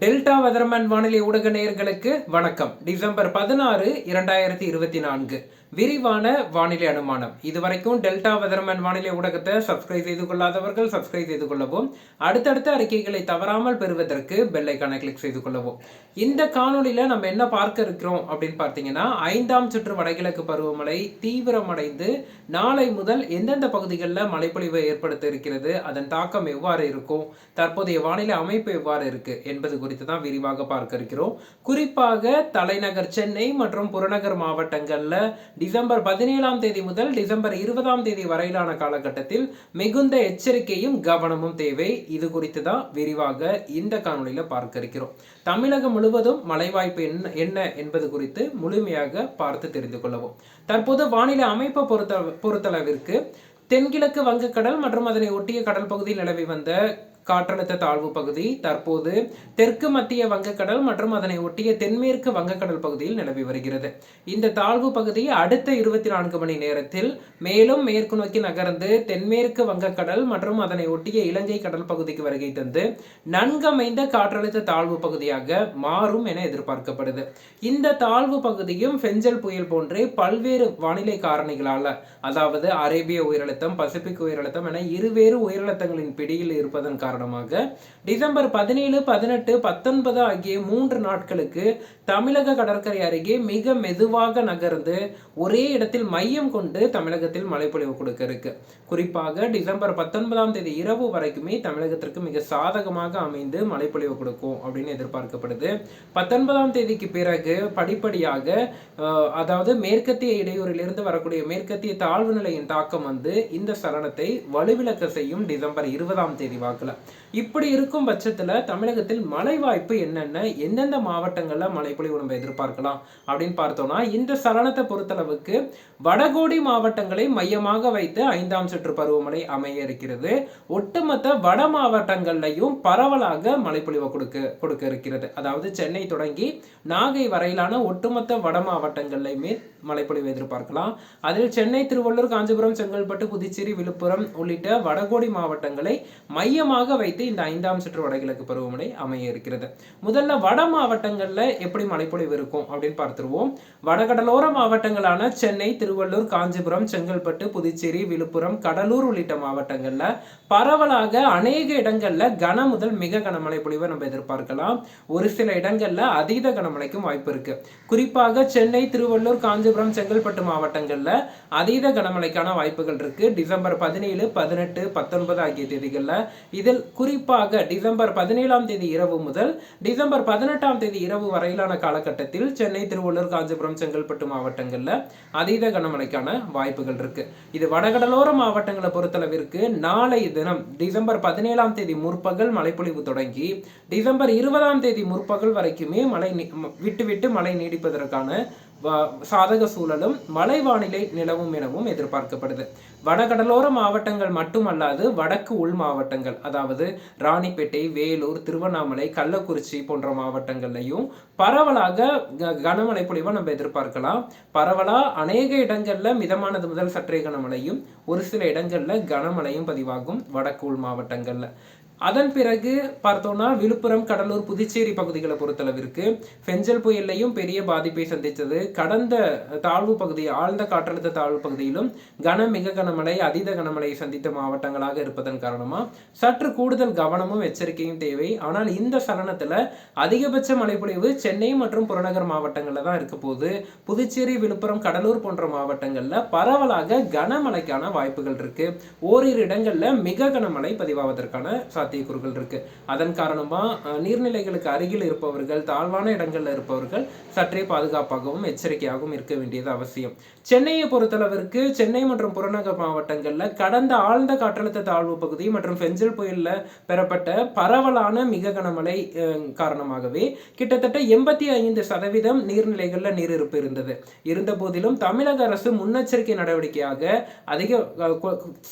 Delta weatherman வானிலை ஊடக நேயர்களுக்கு வணக்கம். டிசம்பர் பதினாறு இரண்டாயிரத்தி இருபத்தி நான்கு. விரிவான வானிலை அனுமானம். இதுவரைக்கும் டெல்டா வெதர்மேன் வானிலை ஊடகத்தை சப்ஸ்கிரைப் செய்து கொள்ளாதவர்கள் சப்ஸ்கிரைப் செய்து கொள்ளவும் அடுத்தடுத்த அறிக்கைகளை தவறாமல் பெறுவதற்கு பெல்லைக்கான கிளிக் செய்து கொள்ளவும். இந்த காணொலியில் நம்ம என்ன பார்க்க இருக்கிறோம் அப்படின்னு பார்த்தீங்கன்னா ஐந்தாம் சுற்று வடகிழக்கு பருவமழை தீவிரமடைந்து நாளை முதல் எந்தெந்த பகுதிகளில் மழைப்பொழிவை ஏற்படுத்த இருக்கிறது அதன் தாக்கம் எவ்வாறு இருக்கும் தற்போதைய வானிலை அமைப்பு எவ்வாறு இருக்கு என்பது குறித்து தான் விரிவாக பார்க்க இருக்கிறோம். குறிப்பாக தலைநகர் சென்னை மற்றும் புறநகர் மாவட்டங்களில் டிசம்பர் பதினேழாம் தேதி முதல் டிசம்பர் இருபதாம் தேதி வரையிலான காலகட்டத்தில் மிகுந்த எச்சரிக்கையும் கவனமும் தேவை. இது குறித்து தான் விரிவாக இந்த காணொலியில் பார்க்க இருக்கிறோம். தமிழகம் முழுவதும் மழை வாய்ப்பு என்ன என்ன என்பது குறித்து முழுமையாக பார்த்து தெரிந்து கொள்ளவும். தற்போது வானிலை அமைப்பை பொறுத்த பொறுத்தளவிற்கு தென்கிழக்கு வங்கக்கடல் மற்றும் அதனை ஒட்டிய கடல் பகுதியில் நிலவி வந்த காற்றழுத்த தாழ்வு பகுதி தற்போது தெற்கு மத்திய வங்கக்கடல் மற்றும் அதனை ஒட்டிய தென்மேற்கு வங்கக்கடல் பகுதியில் நிலவி வருகிறது. இந்த தாழ்வு பகுதி அடுத்த இருபத்தி நான்கு மணி நேரத்தில் மேலும் மேற்கு நோக்கி நகர்ந்து தென்மேற்கு வங்கக்கடல் மற்றும் அதனை ஒட்டிய இலங்கை கடல் பகுதிக்கு வருகை தந்து நன்கமைந்த காற்றழுத்த தாழ்வு பகுதியாக மாறும் என எதிர்பார்க்கப்படுது. இந்த தாழ்வு பகுதியும் ஃபெஞ்சல் புயல் போன்றே பல்வேறு வானிலை காரணிகளால் அதாவது அரேபிய உயரழுத்தம் பசிபிக் உயரழுத்தம் என இருவேறு உயரழுத்தங்களின் பிடியில் இருப்பதன் காரணம் காரணமாக டிசம்பர் பதினேழு பதினெட்டு பத்தொன்பது ஆகிய மூன்று நாட்களுக்கு தமிழக கடற்கரை அருகே மிக மெதுவாக நகர்ந்து ஒரே இடத்தில் மையம் கொண்டு தமிழகத்தில் மழைப்பொழிவு கொடுக்க இருக்கு. குறிப்பாக டிசம்பர் பத்தொன்பதாம் தேதி இரவு வரைக்குமே தமிழகத்திற்கு மிக சாதகமாக அமைந்து மழைப்பொழிவு கொடுக்கும் அப்படின்னு எதிர்பார்க்கப்படுது. பத்தொன்பதாம் தேதிக்கு பிறகு படிப்படியாக அதாவது மேற்கத்திய இடையூறிலிருந்து வரக்கூடிய மேற்கத்திய தாழ்வு நிலையின் தாக்கம் வந்து இந்த சலனத்தை வலுவிழக்க செய்யும் டிசம்பர் இருபதாம் தேதி வாக்கில். இப்படி இருக்கும் பட்சத்தில் தமிழகத்தில் மழை வாய்ப்பு என்னென்ன எந்தெந்த மாவட்டங்கள்ல பொழிவு நம்ம எதிர்பார்க்கலாம் அப்படின்னு பார்த்தோம்னா இந்த சலனத்தை பொறுத்தளவுக்கு வடகோடி மாவட்டங்களை மையமாக வைத்து ஐந்தாம் சுற்று பருவமழை அமைய இருக்கிறது. ஒட்டுமொத்த வட மாவட்டங்கள்லையும் பரவலாக மழைப்பொழிவை கொடுக்க கொடுக்க இருக்கிறது. அதாவது சென்னை தொடங்கி நாகை வரையிலான ஒட்டுமொத்த வட மாவட்டங்கள்லையுமே மழைப்பொழிவு எதிர்பார்க்கலாம். அதில் சென்னை திருவள்ளூர் காஞ்சிபுரம் செங்கல்பட்டு புதுச்சேரி விழுப்புரம் உள்ளிட்ட வடகோடி மாவட்டங்களை மையமாக வைத்து இந்த ஐந்தாம் சுற்று வடகிழக்கு பருவமழை அமைய இருக்கிறது. முதல்ல வட மாவட்டங்களில் எப்படி மழைப்பொழிவு இருக்கும் அப்படின்னு பார்த்துருவோம். வடகடலோர மாவட்டங்களான சென்னை திருவள்ளூர் காஞ்சிபுரம் செங்கல்பட்டு புதுச்சேரி விழுப்புரம் கடலூர் உள்ளிட்ட மாவட்டங்களில் பரவலாக அநேக இடங்களில் கன முதல் மிக கனமழை பொழிவை நம்ம எதிர்பார்க்கலாம். ஒரு சில இடங்களில் அதீத கனமழைக்கும் வாய்ப்பு இருக்கு. குறிப்பாக சென்னை திருவள்ளூர் காஞ்சி காஞ்சிபுரம் செங்கல்பட்டு மாவட்டங்களில் அதீத கனமழைக்கான வாய்ப்புகள் இருக்கு. டிசம்பர் பதினேழு பதினெட்டு பத்தொன்பது ஆகிய தேதிகளில் இதில் குறிப்பாக டிசம்பர் பதினேழாம் தேதி இரவு முதல் டிசம்பர் பதினெட்டாம் தேதி இரவு வரையிலான காலகட்டத்தில் சென்னை திருவள்ளூர் காஞ்சிபுரம் செங்கல்பட்டு மாவட்டங்களில் அதீத கனமழைக்கான வாய்ப்புகள் இருக்கு. இது வடகடலோர மாவட்டங்களை பொறுத்தளவிற்கு நாளை தினம் டிசம்பர் பதினேழாம் தேதி முற்பகல் மழைப்பொழிவு தொடங்கி டிசம்பர் இருபதாம் தேதி முற்பகல் வரைக்குமே மழை நீ- விட்டு விட்டு மழை நீடிப்பதற்கான சாதக சூழலும் மழை வானிலை நிலவும் எனவும் எதிர்பார்க்கப்படுது. வடகடலோர மாவட்டங்கள் மட்டுமல்லாது வடக்கு உள் மாவட்டங்கள் அதாவது ராணிப்பேட்டை வேலூர் திருவண்ணாமலை கள்ளக்குறிச்சி போன்ற மாவட்டங்கள்லையும் பரவலாக க- கனமழை பொழிவை நம்ம எதிர்பார்க்கலாம். பரவலா அநேக இடங்களில் மிதமானது முதல் சற்றே கனமழையும் ஒரு சில இடங்களில் கனமழையும் பதிவாகும் வடக்கு உள் மாவட்டங்களில். அதன் பிறகு பார்த்தோம்னா விழுப்புரம் கடலூர் புதுச்சேரி பகுதிகளை பொறுத்தளவிற்கு ஃபெஞ்சல் புயல்லையும் பெரிய பாதிப்பை சந்தித்தது. கடந்த தாழ்வு பகுதி ஆழ்ந்த காற்றழுத்த தாழ்வு பகுதியிலும் கன மிக கனமழை அதீத கனமழையை சந்தித்த மாவட்டங்களாக இருப்பதன் காரணமாக சற்று கூடுதல் கவனமும் எச்சரிக்கையும் தேவை. ஆனால் இந்த சலனத்தில் அதிகபட்ச மழைப்பொழிவு சென்னை மற்றும் புறநகர் மாவட்டங்களில் தான் இருக்க போகுது. புதுச்சேரி விழுப்புரம் கடலூர் போன்ற மாவட்டங்களில் பரவலாக கனமழைக்கான வாய்ப்புகள் இருக்கு. ஓரிரு இடங்களில் மிக கனமழை பதிவாவதற்கான சாத்தியக்கூறுகள் இருக்கு. அதன் காரணமா அஹ், நீர்நிலைகளுக்கு அருகில் இருப்பவர்கள் தாழ்வான இடங்கள்ல இருப்பவர்கள் சற்றே பாதுகாப்பாகவும் எச்சரிக்கையாகவும் இருக்க வேண்டியது அவசியம். சென்னையை பொறுத்தளவிற்கு சென்னை மற்றும் புறநகர் மாவட்டங்களில் கடந்த ஆழ்ந்த காற்றழுத்த தாழ்வு பகுதி மற்றும் ஃபெஞ்சல் புயல்ல பெறப்பட்ட பரவலான மிக கனமழை காரணமாகவே கிட்டத்தட்ட எண்பத்தி ஐந்து சதவீதம் நீர்நிலைகளில் நீர் இருப்பு இருந்தது. இருந்த போதிலும் தமிழக அரசு முன்னெச்சரிக்கை நடவடிக்கையாக அதிக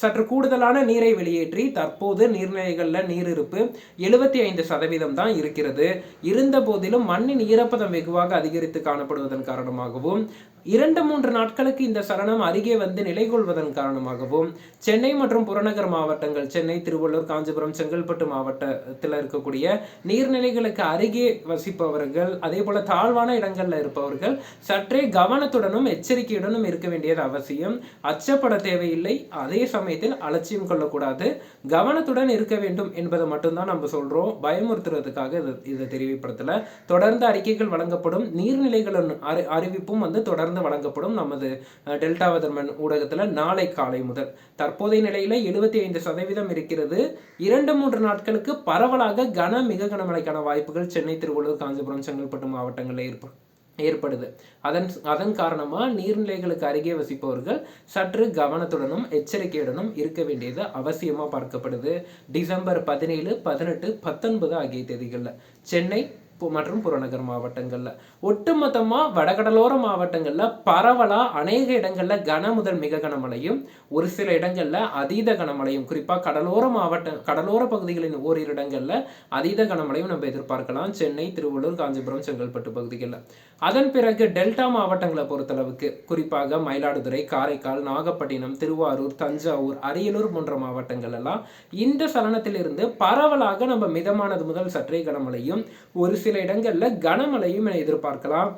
சற்று கூடுதலான நீரை வெளியேற்றி தற்போது நீர்நிலைகளில் நீர் இருப்பு எழுபத்தி ஐந்து சதவீதம் தான் இருக்கிறது. இருந்த போதிலும் மண்ணின் ஈரப்பதம் வெகுவாக அதிகரித்து காணப்படுவதன் காரணமாகவும் இரண்டு மூன்று நாட்களுக்கு இந்த சலனம் அருகே வந்து நிலை கொள்வதன் காரணமாகவும் சென்னை மற்றும் புறநகர் மாவட்டங்கள் சென்னை திருவள்ளூர் காஞ்சிபுரம் செங்கல்பட்டு மாவட்டத்தில் இருக்கக்கூடிய நீர்நிலைகளுக்கு அருகே வசிப்பவர்கள் அதே போல தாழ்வான இடங்களில் இருப்பவர்கள் சற்றே கவனத்துடனும் எச்சரிக்கையுடனும் இருக்க வேண்டியது அவசியம். அச்சப்பட தேவையில்லை. அதே சமயத்தில் அலட்சியம் கொள்ளக்கூடாது. கவனத்துடன் இருக்க வேண்டும் என்பதை மட்டும்தான் நம்ம சொல்றோம். பயமுறுத்துறதுக்காக இது இதை தெரிவிப்படுத்தல தொடர்ந்து அறிக்கைகள் வழங்கப்படும். நீர்நிலைகளின் அறி அறிவிப்பும் வந்து தொடர்ந்து வழங்கப்படும் நமது டெல்டா வெதர்மன் ஊடகத்துல நாளை காலை முதல். தற்போதைய நிலையில எழுபத்தி ஐந்து சதவீதம் இருக்கிறது. இரண்டு மூன்று நாட்களுக்கு பரவலாக கன மிக கனமழைக்கான வாய்ப்புகள் சென்னை திருவள்ளூர் காஞ்சிபுரம் செங்கல்பட்டு மாவட்டங்களில் ஏற்படும் ஏற்படுது. அதன் அதன் காரணமா நீர்நிலைகளுக்கு அருகே வசிப்பவர்கள் சற்று கவனத்துடனும் எச்சரிக்கையுடனும் இருக்க வேண்டியது அவசியமா பார்க்கப்படுது. டிசம்பர் பதினேழு பதினெட்டு பத்தொன்பது ஆகிய தேதிகள்ல. சென்னை மற்றும் புறநகர் மாவட்டங்களில். ஒட்டுமொத்தமாக வடகடலோர மாவட்டங்களில் பரவலாக அநேக இடங்களில் கன முதல் மிக கனமழையும் ஒரு சில இடங்களில் அதீத கனமழையும். குறிப்பாக கடலோர மாவட்ட கடலோர பகுதிகளின் ஓரிரு இடங்களில் அதீத கனமழையும் நம்ம எதிர்பார்க்கலாம். சென்னை திருவள்ளூர் காஞ்சிபுரம் செங்கல்பட்டு பகுதிகளில். அதன் பிறகு டெல்டா மாவட்டங்களை பொறுத்தளவுக்கு குறிப்பாக மயிலாடுதுறை காரைக்கால் நாகப்பட்டினம் திருவாரூர் தஞ்சாவூர் அரியலூர் போன்ற மாவட்டங்கள் எல்லாம் இந்த சலனத்திலிருந்து பரவலாக நம்ம மிதமானது முதல் சற்றே கனமழையும் ஒரு சில இடங்களில் கனமழையும் என எதிர்பார்க்கலாம்.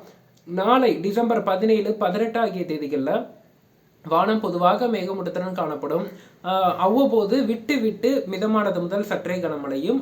நாளை டிசம்பர் பதினேழு பதினெட்டு ஆகிய தேதிகளில் வானம் பொதுவாக மேகமூட்டத்துடன் காணப்படும். அவ்வப்போது விட்டு விட்டு மிதமானது முதல் சற்றே கனமழையும்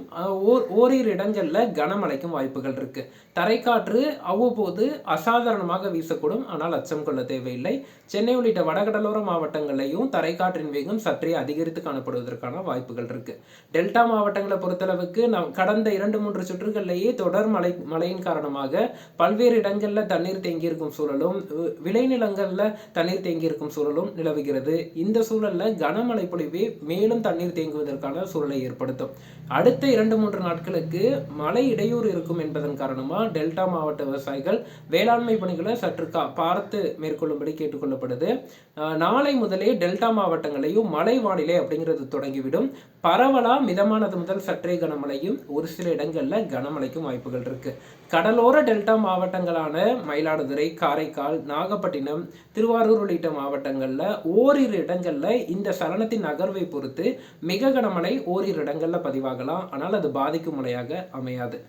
ஓர் ஓரிரு இடங்களில் கனமழைக்கும் வாய்ப்புகள் இருக்கு. தரைக்காற்று அவ்வப்போது அசாதாரணமாக வீசக்கூடும். ஆனால் அச்சம் கொள்ள தேவையில்லை. சென்னை உள்ளிட்ட வடகடலோர மாவட்டங்களையும் தரைக்காற்றின் வேகம் சற்றே அதிகரித்து காணப்படுவதற்கான வாய்ப்புகள் இருக்கு. டெல்டா மாவட்டங்களை பொறுத்தளவுக்கு நம் கடந்த இரண்டு மூன்று சுற்றுகளிலேயே தொடர் மழை மழையின் காரணமாக பல்வேறு இடங்களில் தண்ணீர் தேங்கியிருக்கும் சூழலும் விளைநிலங்களில் தண்ணீர் தேங்கியிருக்கும் சூழலும் நிலவுகிறது. இந்த சூழலில் கனமழை மழைப்பொழிவு மேலும் தண்ணீர் தேங்குவதற்கான சூழலை ஏற்படுத்தும். அடுத்த இரண்டு மூன்று நாட்களுக்கு மழை இடையூறு இருக்கும் என்பதன் காரணமா டெல்டா மாவட்ட விவசாயிகள் வேளாண்மை பணிகளை சற்று கா பார்த்து மேற்கொள்ளும்படி கேட்டுக்கொள்ளப்படுது. நாளை முதலே டெல்டா மாவட்டங்களையும் மழை வானிலை அப்படிங்கிறது தொடங்கிவிடும். பரவலாக மிதமானது முதல் சற்றே கனமழையும் ஒரு சில இடங்களில் கனமழைக்கும் வாய்ப்புகள் இருக்கு. கடலோர டெல்டா மாவட்டங்களான மயிலாடுதுறை காரைக்கால் நாகப்பட்டினம் திருவாரூர் உள்ளிட்ட மாவட்டங்களில் ஓரிரு இடங்களில் இந்த சலனத்தின் நகர்வை பொறுத்து மிக கனமழை ஓரிரு இடங்களில் பதிவாகலாம். ஆனால் அது பாதிக்கும் மழையாக அமையாது.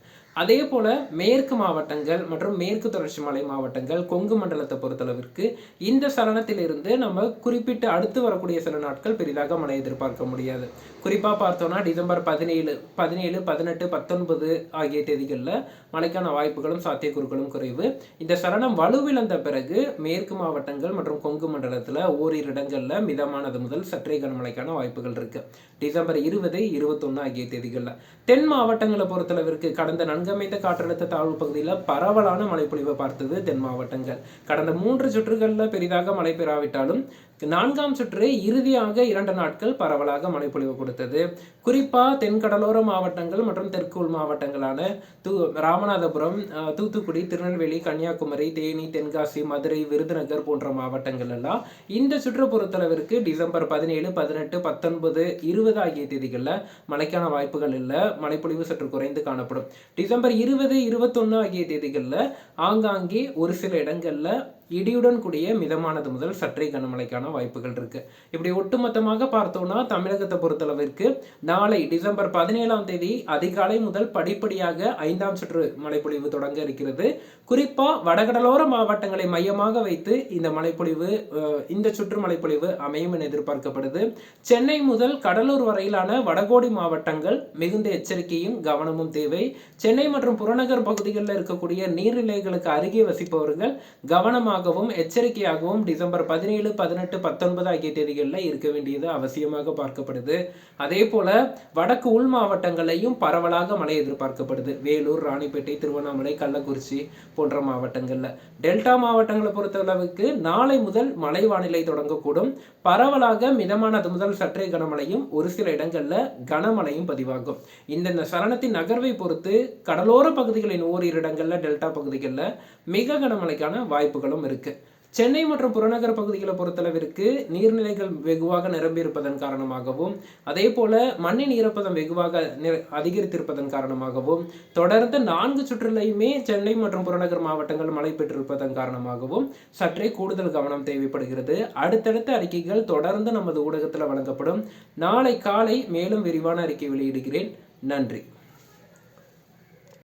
அதே போல் மேற்கு மாவட்டங்கள் மற்றும் மேற்கு தொடர்ச்சி மலை மாவட்டங்கள் கொங்கு மண்டலத்தை பொறுத்தளவிற்கு இந்த சலனத்திலிருந்து நம்ம குறிப்பிட்டு அடுத்து வரக்கூடிய சில நாட்கள் பெரிதாக மழை எதிர்பார்க்க முடியாது. குறிப்பாக பார்த்தோம்னா டிசம்பர் பதினேழு பதினேழு பதினெட்டு பத்தொன்பது ஆகிய தேதிகளில் மழைக்கான வாய்ப்புகளும் சாத்தியக்கூறுகளும் குறைவு. இந்த சலனம் வலுவிழந்த பிறகு மேற்கு மாவட்டங்கள் மற்றும் கொங்கு மண்டலத்தில் ஓரிரு இடங்களில் மிதமானது முதல் சற்றே கனமழைக்கான வாய்ப்புகள் இருக்கு. டிசம்பர் இருபது இருபத்தொன்று ஆகிய தேதிகளில். தென் மாவட்டங்களை பொறுத்தளவிற்கு கடந்த நன்கு நன்கமைந்த காற்றழுத்த தாழ்வு பகுதியில் பரவலான மழைப்பொழிவை பார்த்தது தென் மாவட்டங்கள். கடந்த மூன்று சுற்றுகளில் பெரிதாக மழை பெறாவிட்டாலும் நான்காம் சுற்று இறுதியாக இரண்டு நாட்கள் பரவலாக மழைப்பொழிவு கொடுத்தது. குறிப்பாக தென்கடலோர மாவட்டங்கள் மற்றும் தெற்கு உள் மாவட்டங்களான தூ ராமநாதபுரம் தூத்துக்குடி திருநெல்வேலி கன்னியாகுமரி தேனி தென்காசி மதுரை விருதுநகர் போன்ற மாவட்டங்கள் எல்லாம் இந்த சுற்று பொறுத்தளவிற்கு டிசம்பர் பதினேழு பதினெட்டு பத்தொன்பது இருபது ஆகிய தேதிகளில் மழைக்கான வாய்ப்புகள் இல்லை. மழைப்பொழிவு சற்று குறைந்து காணப்படும். டிசம்பர் இருபது இருபத்தொன்னு ஆகிய தேதிகளில் ஆங்காங்கே ஒரு சில இடங்களில் இடியுடன் கூடிய மிதமானது முதல் சற்றே கனமழைக்கான வாய்ப்புகள் இருக்கு. இப்படி ஒட்டுமொத்தமாக பார்த்தோம்னா தமிழகத்தை பொறுத்தளவிற்கு நாளை டிசம்பர் பதினேழாம் தேதி அதிகாலை முதல் படிப்படியாக ஐந்தாம் சுற்று மழைப்பொழிவு தொடங்க இருக்கிறது. குறிப்பா வடகடலோர மாவட்டங்களை மையமாக வைத்து இந்த மழைப்பொழிவு இந்த சுற்று மழைப்பொழிவு அமையும் என எதிர்பார்க்கப்படுது. சென்னை முதல் கடலூர் வரையிலான வடகோடி மாவட்டங்கள் மிகுந்த எச்சரிக்கையும் கவனமும் தேவை. சென்னை மற்றும் புறநகர் பகுதிகளில் இருக்கக்கூடிய நீர்நிலைகளுக்கு அருகே வசிப்பவர்கள் கவனமாக கவனமாகவும் எச்சரிக்கையாகவும் டிசம்பர் பதினேழு பதினெட்டு பத்தொன்பது ஆகிய தேதிகளில் இருக்க வேண்டியது அவசியமாக பார்க்கப்படுது. அதே போல வடக்கு உள் மாவட்டங்களையும் பரவலாக மழை எதிர்பார்க்கப்படுது. வேலூர் ராணிப்பேட்டை திருவண்ணாமலை கள்ளக்குறிச்சி போன்ற மாவட்டங்களில். டெல்டா மாவட்டங்களை பொறுத்தளவுக்கு நாளை முதல் மழை வானிலை தொடங்கக்கூடும். பரவலாக மிதமானது முதல் சற்றே கனமழையும் ஒரு சில இடங்களில் கனமழையும் பதிவாகும். இந்தந்த சரணத்தின் நகர்வை பொறுத்து கடலோர பகுதிகளின் ஓரிரு இடங்களில் டெல்டா பகுதிகளில் மிக கனமழைக்கான வாய்ப்புகளும் இருக்கு. சென்னை மற்றும் புறநகர் பகுதிகளை பொறுத்தளவிற்கு நீர்நிலைகள் வெகுவாக நிரம்பியிருப்பதன் காரணமாகவும் அதே போல மண்ணின் ஈரப்பதம் வெகுவாக அதிகரித்திருப்பதன் காரணமாகவும் தொடர்ந்து நான்கு சுற்றுலையுமே சென்னை மற்றும் புறநகர் மாவட்டங்கள் மழை பெற்றிருப்பதன் காரணமாகவும் சற்றே கூடுதல் கவனம் தேவைப்படுகிறது. அடுத்தடுத்த அறிக்கைகள் தொடர்ந்து நமது ஊடகத்தில் வழங்கப்படும். நாளை காலை மேலும் விரிவான அறிக்கை வெளியிடுகிறேன். நன்றி.